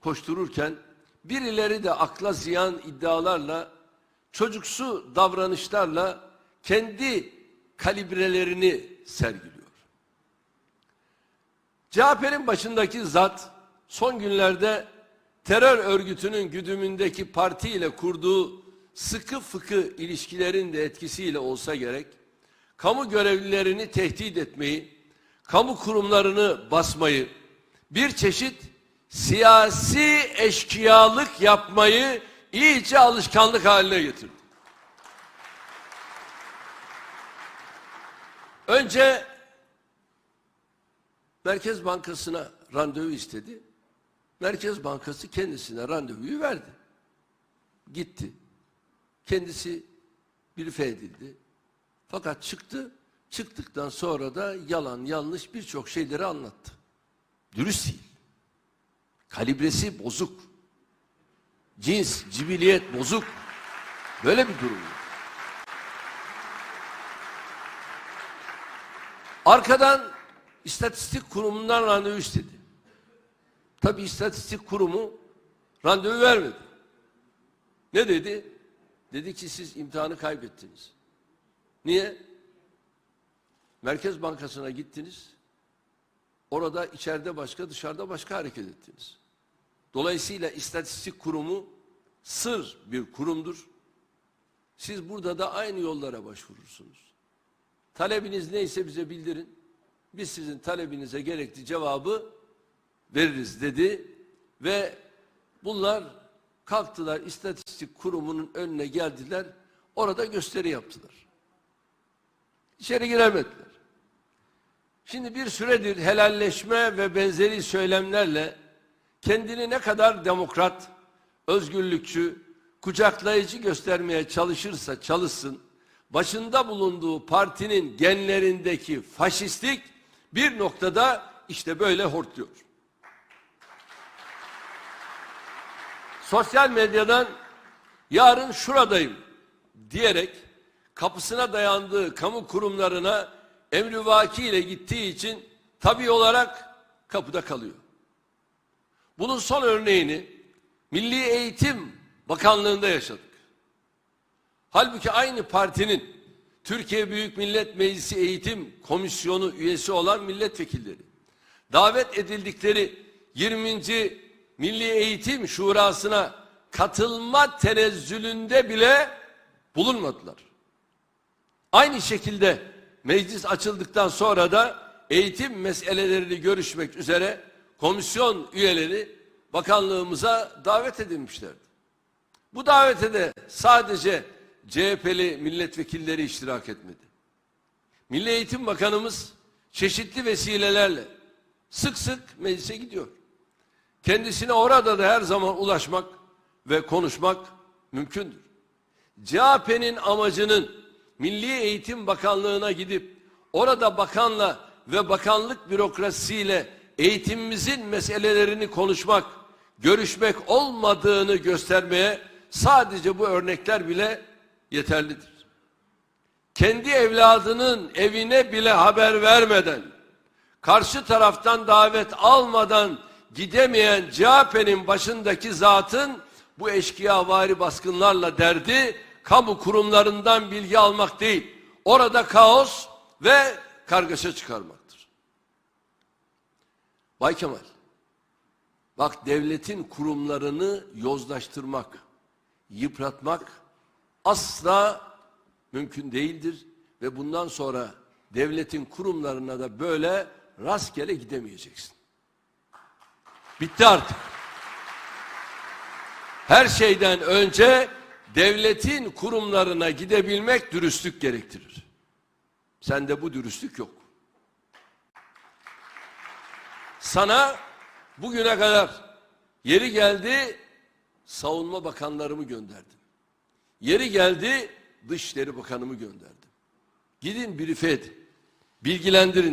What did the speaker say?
koştururken birileri de akla ziyan iddialarla, çocuksu davranışlarla kendi kalibrelerini sergiliyor. CHP'nin başındaki zat son günlerde terör örgütünün güdümündeki parti ile kurduğu sıkı fıkı ilişkilerin de etkisiyle olsa gerek, kamu görevlilerini tehdit etmeyi, kamu kurumlarını basmayı, bir çeşit siyasi eşkıyalık yapmayı iyice alışkanlık haline getirdi. Önce Merkez Bankası'na randevu istedi. Merkez Bankası kendisine randevuyu verdi. Gitti. Kendisi brife edildi. Fakat çıktı. Çıktıktan sonra da yalan yanlış birçok şeyleri anlattı. Dürüst değil. Kalibresi bozuk. Cins, cibiliyet bozuk. Böyle bir durum. Arkadan istatistik kurumundan randevu istedi. Tabi istatistik kurumu randevu vermedi. Ne dedi? Dedi ki siz imtihanı kaybettiniz. Niye? Merkez Bankası'na gittiniz. Orada içeride başka, dışarıda başka hareket ettiniz. Dolayısıyla istatistik kurumu sır bir kurumdur. Siz burada da aynı yollara başvurursunuz. Talebiniz neyse bize bildirin. Biz sizin talebinize gerekli cevabı veririz dedi ve bunlar kalktılar istatistik kurumunun önüne geldiler. Orada gösteri yaptılar. İçeri giremediler. Şimdi bir süredir helalleşme ve benzeri söylemlerle kendini ne kadar demokrat, özgürlükçü, kucaklayıcı göstermeye çalışırsa çalışsın, başında bulunduğu partinin genlerindeki faşistlik bir noktada işte böyle hortluyor. Sosyal medyadan yarın şuradayım diyerek kapısına dayandığı kamu kurumlarına emrivaki ile gittiği için tabi olarak kapıda kalıyor. Bunun son örneğini Milli Eğitim Bakanlığı'nda yaşadık. Halbuki aynı partinin Türkiye Büyük Millet Meclisi Eğitim Komisyonu üyesi olan milletvekilleri davet edildikleri 20. Milli Eğitim Şurası'na katılma tenezzülünde bile bulunmadılar. Aynı şekilde meclis açıldıktan sonra da eğitim meselelerini görüşmek üzere komisyon üyeleri bakanlığımıza davet edilmişlerdi. Bu davete de sadece CHP'li milletvekilleri iştirak etmedi. Milli Eğitim Bakanımız çeşitli vesilelerle sık sık meclise gidiyor. Kendisine orada da her zaman ulaşmak ve konuşmak mümkündür. CHP'nin amacının Milli Eğitim Bakanlığı'na gidip orada bakanla ve bakanlık bürokrasisiyle eğitimimizin meselelerini konuşmak, görüşmek olmadığını göstermeye sadece bu örnekler bile yeterlidir. Kendi evladının evine bile haber vermeden, karşı taraftan davet almadan gidemeyen CHP'nin başındaki zatın bu eşkıyavari baskınlarla derdi kamu kurumlarından bilgi almak değil. Orada kaos ve kargaşa çıkarmaktır. Bay Kemal, bak devletin kurumlarını yozlaştırmak, yıpratmak asla mümkün değildir ve bundan sonra devletin kurumlarına da böyle rastgele gidemeyeceksin. Bitti artık. Her şeyden önce devletin kurumlarına gidebilmek dürüstlük gerektirir. Sende bu dürüstlük yok. Sana bugüne kadar yeri geldi savunma bakanlarımı gönderdim. Yeri geldi Dışişleri Bakanımı gönderdim. Gidin brief edin. Bilgilendirin.